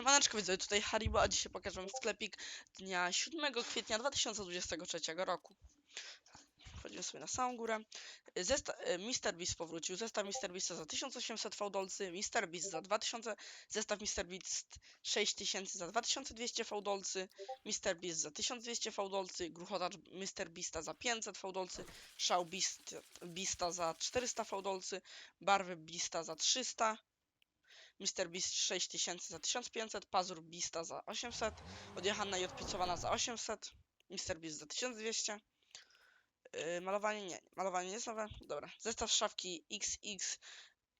Siemaneczko widzowie, tutaj Haribo, a dzisiaj pokażę wam sklepik dnia 7 kwietnia 2023 roku. Wchodzimy sobie na samą górę. Zesta e, Mr. Beast powrócił. Zestaw Mr. Beasta za 1800 fałdolcy, Mr. Beast za 2000, zestaw Mr. Beast 6000 za 2200 fałdolcy, Mr. Beast za 1200 fałdolcy, gruchotacz Mr. Beasta za 500 fałdolcy, szał Beast, Beasta za 400 fałdolcy, barwy Beasta za 300, Mr. Beast 6000 za 1500, Pazur Beasta za 800, odjechana i odpicowana za 800, Mr. Beast za 1200. Yy, malowanie nie, malowanie nie jest nowe. Dobra, zestaw szafki XX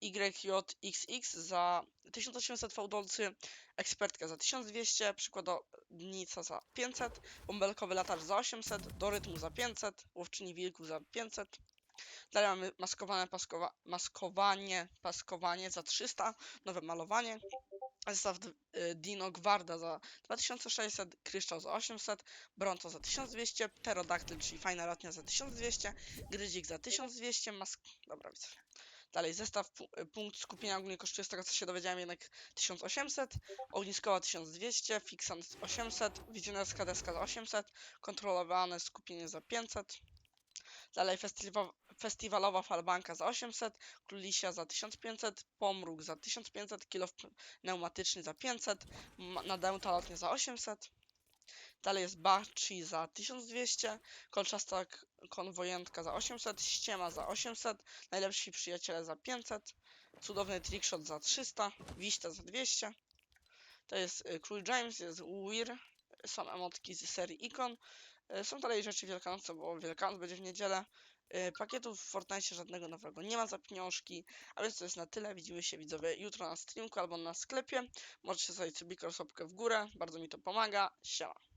YJXX za 1800 fałdolcy, ekspertka za 1200, przykładownica za 500, bąbelkowy latacz za 800, do rytmu za 500, łowczyni wilków za 500. Dalej mamy maskowane paskowa maskowanie, paskowanie za 300, nowe malowanie. Zestaw y, Dino Gwarda za 2600, Kryształ za 800, Bronto za 1200, Pterodaktyl, czyli fajna lotnia za 1200, Gryzik za 1200, mask... Dobra, widzę. Dalej, zestaw y, punkt skupienia ogólnie kosztuje z tego co się dowiedziałem jednak 1800, ogniskowa 1200, Fixant 800, wizjonerska deska za 800, kontrolowane skupienie za 500. Dalej festiwa- festiwalowa falbanka za 800, królisia za 1500, pomruk za 1500, kilo pneumatyczny za 500, ma- nadęta lotnia za 800. Dalej jest Bachi za 1200, kolczasta konwojentka za 800, ściema za 800, najlepsi przyjaciele za 500, cudowny trickshot za 300, wiśta za 200. To jest y, Król James, jest Weir, są emotki z serii Icon. Y, Są dalej rzeczy wielkanocy, bo Wielkanoc będzie w niedzielę. Y, Pakietów w Fortnite żadnego nowego nie ma za pieniążki, a więc to jest na tyle. Widzimy się widzowie jutro na streamku albo na sklepie. Możecie zostawić sobie łapkę w górę, bardzo mi to pomaga. Siema.